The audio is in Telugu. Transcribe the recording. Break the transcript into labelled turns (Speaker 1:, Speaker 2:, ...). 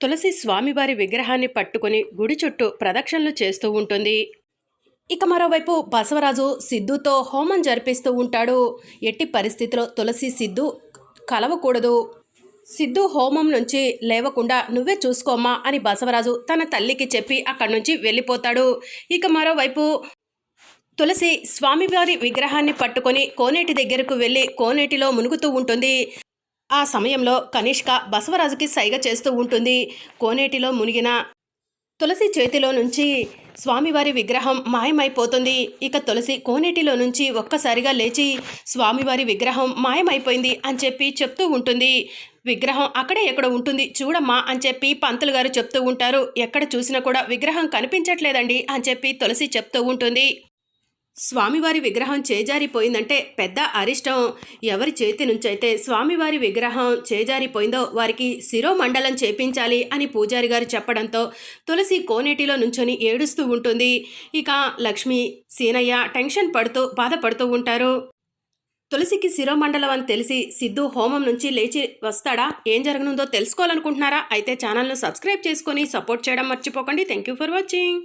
Speaker 1: తులసి స్వామివారి విగ్రహాన్ని పట్టుకొని గుడి చుట్టూ ప్రదక్షిణలు చేస్తూ ఉంటుంది. ఇక మరోవైపు బసవరాజు సిద్ధుతో హోమం జరిపిస్తూ ఉంటాడు. ఎట్టి పరిస్థితిలో తులసి సిద్ధు కలవకూడదు. సిద్ధు హోమం నుంచి లేవకుండా నువ్వే చూసుకోమ్మా అని బసవరాజు తన తల్లికి చెప్పి అక్కడి నుంచి వెళ్ళిపోతాడు. ఇక మరోవైపు తులసి స్వామివారి విగ్రహాన్ని పట్టుకొని కోనేటి దగ్గరకు వెళ్ళి కోనేటిలో మునుగుతూ ఉంటుంది. ఆ సమయంలో కనిష్క బసవరాజుకి సైగ చేస్తూ ఉంటుంది. కోనేటిలో మునిగిన తులసి చేతిలో నుంచి స్వామివారి విగ్రహం మాయమైపోతుంది. ఇక తులసి కోనేటిలో నుంచి ఒక్కసారిగా లేచి స్వామివారి విగ్రహం మాయమైపోయింది అని చెప్పి చెప్తూ ఉంటుంది. విగ్రహం అక్కడే ఎక్కడ ఉంటుంది. చూడమ్మా అని చెప్పి పంతులు గారు చెప్తూ ఉంటారు. ఎక్కడ చూసినా కూడా విగ్రహం కనిపించట్లేదండి అని చెప్పి తులసి చెప్తూ ఉంటుంది. స్వామివారి విగ్రహం చేజారిపోయిందంటే పెద్ద అరిష్టం. ఎవరి చేతి నుంచి అయితే స్వామివారి విగ్రహం చేజారిపోయిందో వారికి శిరోమండలం చేపించాలి అని పూజారి గారు చెప్పడంతో తులసి కోనేటిలో నుంచొని ఏడుస్తూ ఉంటుంది. ఇక లక్ష్మి సీనయ్య టెన్షన్ పడుతూ బాధపడుతూ ఉంటారు. తులసికి శిరోమండలం అని తెలిసి సిద్ధు హోమం నుంచి లేచి వస్తాడా? ఏం జరగనుందో తెలుసుకోవాలనుకుంటున్నారా? అయితే ఛానల్ను సబ్స్క్రైబ్ చేసుకొని సపోర్ట్ చేయడం మర్చిపోకండి. Thank you for watching.